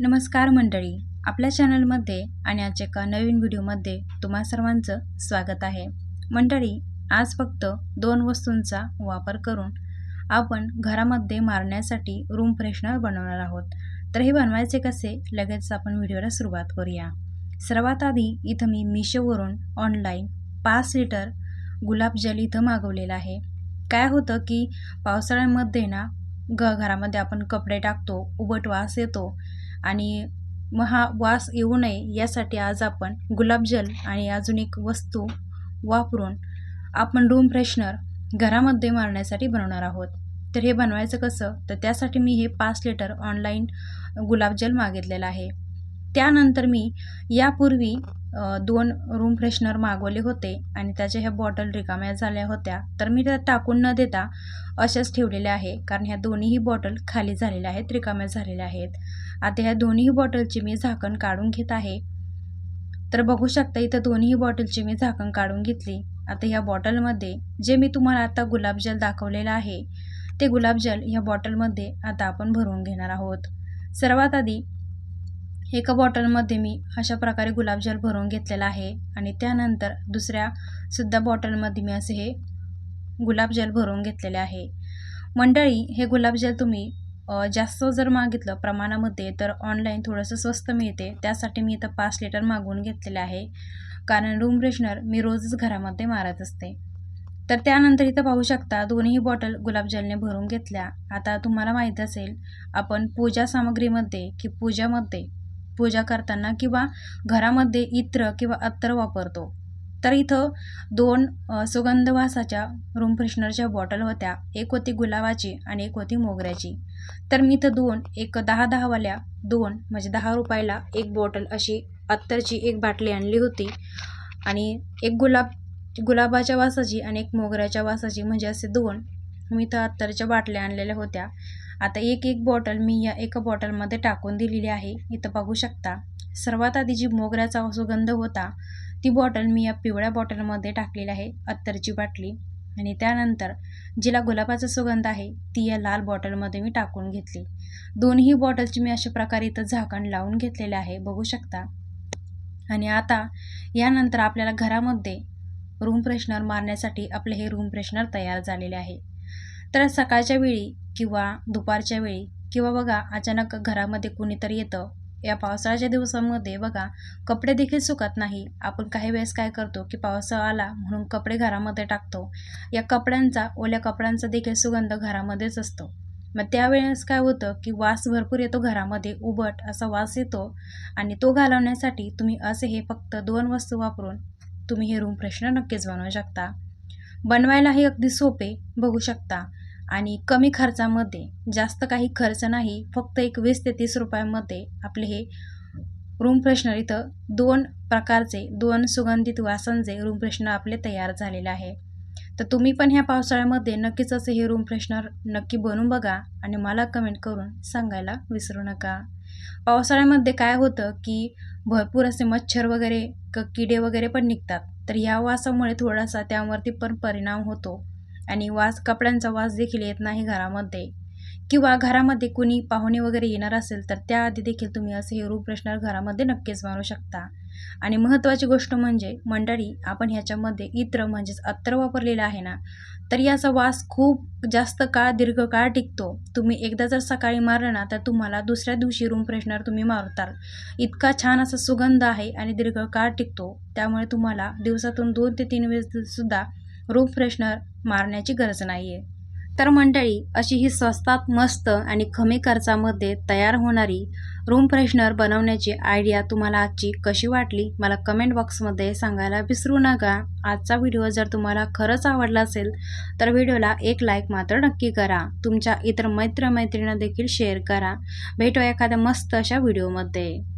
नमस्कार मंडळी आपल्या चॅनलमध्ये आणि आज एका नवीन व्हिडिओमध्ये तुम्हा सर्वांचं स्वागत आहे. मंडळी आज फक्त दोन वस्तूंचा वापर करून आपण घरामध्ये मारण्यासाठी रूम फ्रेशनर बनवणार आहोत. तर हे बनवायचे कसे? लगेच आपण व्हिडिओला सुरुवात करूया. सर्वात आधी इथं मी मिशोवरून ऑनलाईन पाच लिटर गुलाबजल इथं मागवलेलं आहे. काय होतं की पावसाळ्यामध्ये ना घ घरामध्ये आपण कपडे टाकतो उबट वास येतो आणि मग हा वास येऊ नये यासाठी आज आपण गुलाबजल आणि अजून एक वस्तू वापरून आपण रूम फ्रेशनर घरामध्ये मारण्यासाठी बनवणार आहोत. तर हे बनवायचं कसं? तर त्यासाठी मी हे पाच लिटर ऑनलाईन गुलाबजल मागितलेलं आहे. त्यानंतर मी यापूर्वी दोन रूम फ्रेशनर मागवले होते आणि त्याच्या ह्या बॉटल रिकाम्या झाल्या होत्या. तर मी त्या टाकून न देता अशाच ठेवलेल्या आहे कारण ह्या दोन्हीही बॉटल खाली झालेल्या आहेत रिकाम्या झालेल्या आहेत. आता ह्या दोन्ही बॉटलची मी झाकण काढून घेत आहे. तर बघू शकता इथं दोन्ही बॉटलची मी झाकण काढून घेतली. आता ह्या बॉटलमध्ये जे मी तुम्हाला आता गुलाबजल दाखवलेलं आहे ते गुलाबजल ह्या बॉटलमध्ये आता आपण भरून घेणार आहोत. सर्वात आधी एका बॉटलमध्ये मी अशा प्रकारे गुलाबजल भरून घेतलेला आहे आणि त्यानंतर दुसऱ्या सुद्धा बॉटलमध्ये मी असे हे गुलाबजल भरून घेतलेले आहे. मंडळी हे गुलाबजल तुम्ही जास्त जर मागितलं प्रमाणामध्ये तर ऑनलाईन थोडंसं स्वस्त मिळते. त्यासाठी मी इथं पाच लिटर मागवून घेतलेले आहे. कारण रूम फ्रेशनर मी रोजच घरामध्ये मारत असते. तर त्यानंतर इथं पाहू शकता दोन्ही बॉटल गुलाबजलने भरून घेतल्या. आता तुम्हाला माहीत असेल आपण पूजा सामग्रीमध्ये की पूजामध्ये पूजा करताना किंवा घरामध्ये इत्र किंवा अत्तर वापरतो. तर इथं दोन सुगंधवासाच्या रूम फ्रेशनरच्या बॉटल होत्या. एक होती गुलाबाची आणि एक होती मोगऱ्याची. तर मी इथं दोन एक दहा दहावाल्या दोन म्हणजे दहा रुपयाला एक बॉटल अशी अत्तरची एक बाटली आणली होती. आणि एक गुलाब गुलाबाच्या वासाची आणि एक मोगऱ्याच्या वासाची म्हणजे असे दोन मी इथं अत्तरच्या बाटल्या आणलेल्या होत्या. आता एक एक बॉटल मी या एका बॉटलमध्ये टाकून दिलेली आहे. इथं बघू शकता. सर्वात आधी जी मोगऱ्याचा सुगंध होता ती बॉटल मी या पिवळ्या बॉटलमध्ये टाकलेली आहे अत्तरची बाटली. आणि त्यानंतर जिला गुलाबाचा सुगंध आहे ती या लाल बॉटलमध्ये मी टाकून घेतली. दोन्ही बॉटलची मी अशा प्रकारे इथं झाकण लावून घेतलेले आहे बघू शकता. आणि आता यानंतर आपल्याला घरामध्ये रूम फ्रेशनर मारण्यासाठी आपले हे रूम फ्रेशनर तयार झालेले आहे. तर सकाळच्या वेळी किंवा दुपारच्या वेळी किंवा बघा अचानक घरामध्ये कुणीतरी येतं या पावसाळ्याच्या दिवसामध्ये बघा कपडे देखील सुकत नाही. आपण काही वेळेस काय करतो की पावसाळा आला म्हणून कपडे घरामध्ये टाकतो. या कपड्यांचा ओल्या कपड्यांचा देखील सुगंध घरामध्येच असतो. मग त्यावेळेस काय होतं की वास भरपूर येतो घरामध्ये उबट असा वास येतो आणि तो घालवण्यासाठी तुम्ही असे हे फक्त दोन वस्तू वापरून तुम्ही हे रूम फ्रेशनर नक्कीच बनवू शकता. बनवायलाही अगदी सोपे बघू शकता. आणि कमी खर्चामध्ये जास्त काही खर्च नाही फक्त एक वीस ते तीस रुपयामध्ये आपले हे रूम फ्रेशनर इथं दोन प्रकारचे दोन सुगंधित वासांचे रूम फ्रेशनर आपले तयार झालेले आहे. तर तुम्ही पण ह्या पावसाळ्यामध्ये नक्कीच असे हे रूम फ्रेशनर नक्की बनवून बघा आणि मला कमेंट करून सांगायला विसरू नका. पावसाळ्यामध्ये काय होतं की भरपूर असे मच्छर वगैरे क किडे वगैरे पण निघतात. तर ह्या वासामुळे थोडासा त्यावरती पण परिणाम होतो. आणि वास कपड्यांचा वास देखील येत नाही घरामध्ये. किंवा घरामध्ये कुणी पाहुणे वगैरे येणार असेल तर त्याआधी देखील तुम्ही असे हे रूम फ्रेशनर घरामध्ये नक्कीच मारू शकता. आणि महत्त्वाची गोष्ट म्हणजे मंडळी आपण ह्याच्यामध्ये इत्र म्हणजेच अत्तर वापरलेलं आहे ना तर याचा वास खूप जास्त काळ दीर्घकाळ टिकतो. तुम्ही एकदा जर सकाळी मारलं ना तर तुम्हाला दुसऱ्या दिवशी रूम फ्रेशनर तुम्ही मारताल. इतका छान असा सुगंध आहे आणि दीर्घकाळ टिकतो. त्यामुळे तुम्हाला दिवसातून दोन ते तीन वेळेस सुद्धा रूम फ्रेशनर मारण्याची गरज नाही आहे तर मंडळी अशी ही स्वस्तात मस्त आणि कमी खर्चामध्ये तयार होणारी रूम फ्रेशनर बनवण्याची आयडिया तुम्हाला आजची कशी वाटली मला कमेंट बॉक्समध्ये सांगायला विसरू नका. आजचा व्हिडिओ जर तुम्हाला खरंच आवडला असेल तर व्हिडिओला एक लाईक मात्र नक्की करा. तुमच्या इतर मैत्रमैत्रिणींना देखील शेअर करा. भेटू एखाद्या मस्त अशा व्हिडिओमध्ये.